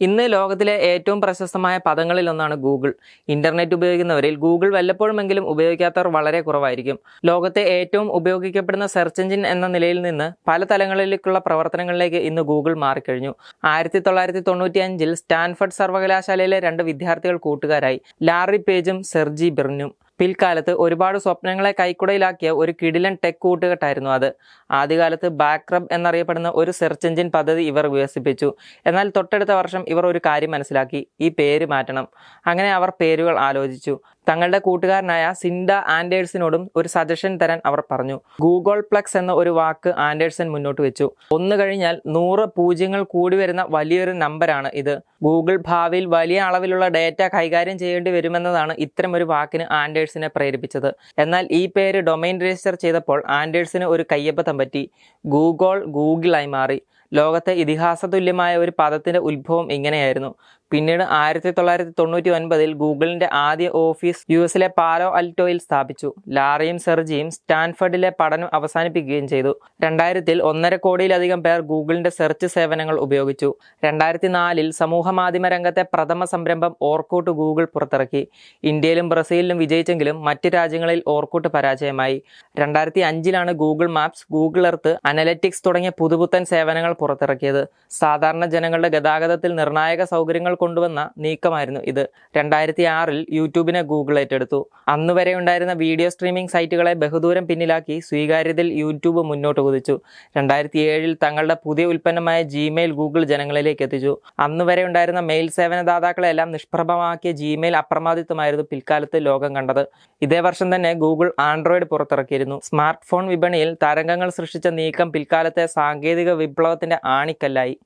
ഇന്ന് ലോകത്തിലെ ഏറ്റവും പ്രശസ്തമായ പദങ്ങളിൽ ഒന്നാണ് ഗൂഗിൾ. ഇന്റർനെറ്റ് ഉപയോഗിക്കുന്നവരിൽ ഗൂഗിൾ വല്ലപ്പോഴുമെങ്കിലും ഉപയോഗിക്കാത്തവർ വളരെ കുറവായിരിക്കും. ലോകത്തെ ഏറ്റവും ഉപയോഗിക്കപ്പെടുന്ന സെർച്ച് എഞ്ചിൻ എന്ന നിലയിൽ നിന്ന് പല തലങ്ങളിലേക്കുള്ള പ്രവർത്തനങ്ങളിലേക്ക് ഇന്ന് ഗൂഗിൾ മാറിക്കഴിഞ്ഞു. ആയിരത്തി തൊള്ളായിരത്തി തൊണ്ണൂറ്റി അഞ്ചിൽ സ്റ്റാൻഫർഡ് സർവകലാശാലയിലെ രണ്ട് വിദ്യാർത്ഥികൾ കൂട്ടുകാരായി. ലാറി പേജും സെർജി ബിർനും. പിൽക്കാലത്ത് ഒരുപാട് സ്വപ്നങ്ങളെ കൈക്കുടയിലാക്കിയ ഒരു കിടിലൻ ടെക് കൂട്ടുകെട്ടായിരുന്നു അത്. ആദ്യകാലത്ത് ബാക്ക്റബ് എന്നറിയപ്പെടുന്ന ഒരു സെർച്ച് എഞ്ചിൻ പദ്ധതി ഇവർ വികസിപ്പിച്ചു. എന്നാൽ തൊട്ടടുത്ത വർഷം ഇവർ ഒരു കാര്യം മനസ്സിലാക്കി ഈ പേര് മാറ്റണം. അങ്ങനെ അവർ പേരുകൾ ആലോചിച്ചു. തങ്ങളുടെ കൂട്ടുകാരനായ സിൻഡ ആൻഡേഴ്സിനോടും ഒരു സജഷൻ തരാൻ അവർ പറഞ്ഞു. ഗൂഗിൾ പ്ലക്സ് എന്ന ഒരു വാക്ക് ആൻഡേഴ്സൺ മുന്നോട്ട് വെച്ചു. ഒന്ന് കഴിഞ്ഞാൽ നൂറ് പൂജ്യങ്ങൾ കൂടി വരുന്ന വലിയൊരു നമ്പറാണ് ഇത്. ഗൂഗിൾ ഭാവിയിൽ വലിയ അളവിലുള്ള ഡേറ്റ കൈകാര്യം ചെയ്യേണ്ടി വരുമെന്നതാണ് ഇത്തരം ഒരു വാക്കിന് ആൻഡേഴ്സിനെ പ്രേരിപ്പിച്ചത്. എന്നാൽ ഈ പേര് ഡൊമൈൻ രജിസ്റ്റർ ചെയ്തപ്പോൾ ആൻഡേഴ്സിന് ഒരു കയ്യബദ്ധം പറ്റി. ഗൂഗിൾ ഗൂഗിളായി മാറി. ലോകത്തെ ഇതിഹാസ തുല്യമായ ഒരു പദത്തിന്റെ ഉത്ഭവം ഇങ്ങനെയായിരുന്നു. പിന്നീട് ആയിരത്തി തൊള്ളായിരത്തി തൊണ്ണൂറ്റി ഒൻപതിൽ ഗൂഗിളിന്റെ ആദ്യ ഓഫീസ് യു എസിലെ പാലോ അൽറ്റോയിൽ സ്ഥാപിച്ചു. ലാറിയും സെർജിയും സ്റ്റാൻഫർഡിലെ പഠനം അവസാനിപ്പിക്കുകയും ചെയ്തു. രണ്ടായിരത്തിൽ ഒന്നര കോടിയിലധികം പേർ ഗൂഗിളിന്റെ സെർച്ച് സേവനങ്ങൾ ഉപയോഗിച്ചു. രണ്ടായിരത്തി നാലിൽ സമൂഹ മാധ്യമ രംഗത്തെ പ്രഥമ സംരംഭം ഓർക്കൂട്ട് ഗൂഗിൾ പുറത്തിറക്കി. ഇന്ത്യയിലും ബ്രസീലിലും വിജയിച്ചെങ്കിലും മറ്റ് രാജ്യങ്ങളിൽ ഓർക്കൂട്ട് പരാജയമായി. രണ്ടായിരത്തി അഞ്ചിലാണ് Google Maps Google Earth Analytics തുടങ്ങിയ പുതുപുത്തൻ സേവനങ്ങൾ പുറത്തിറക്കിയത്. സാധാരണ ജനങ്ങളുടെ ഗതാഗതത്തിൽ നിർണായക സൗകര്യങ്ങൾ കൊണ്ടുവന്ന നീക്കമായിരുന്നു ഇത്. രണ്ടായിരത്തി ആറിൽ യൂട്യൂബിനെ ഗൂഗിൾ ഏറ്റെടുത്തു. അന്ന് വരെ ഉണ്ടായിരുന്ന വീഡിയോ സ്ട്രീമിംഗ് സൈറ്റുകളെ ബഹുദൂരം പിന്നിലാക്കി സ്വീകാര്യതയിൽ യൂട്യൂബ് മുന്നോട്ട് കുതിച്ചു. രണ്ടായിരത്തി ഏഴിൽ തങ്ങളുടെ പുതിയ ഉൽപ്പന്നമായ ജിമെയിൽ ഗൂഗിൾ ജനങ്ങളിലേക്ക് എത്തിച്ചു. അന്ന് വരെ ഉണ്ടായിരുന്ന മെയിൽ സേവനദാതാക്കളെല്ലാം നിഷ്പ്രഭമാക്കിയ ജിമെയിൽ അപ്രമാദിത്വമായിരുന്നു പിൽക്കാലത്ത് ലോകം കണ്ടത്. ഇതേ വർഷം തന്നെ ഗൂഗിൾ ആൻഡ്രോയിഡ് പുറത്തിറക്കിയിരുന്നു. സ്മാർട്ട് ഫോൺ വിപണിയിൽ തരംഗങ്ങൾ സൃഷ്ടിച്ച നീക്കം പിൽക്കാലത്തെ സാങ്കേതിക വിപ്ലവത്തിന്റെ ആണിക്കല്ലായി.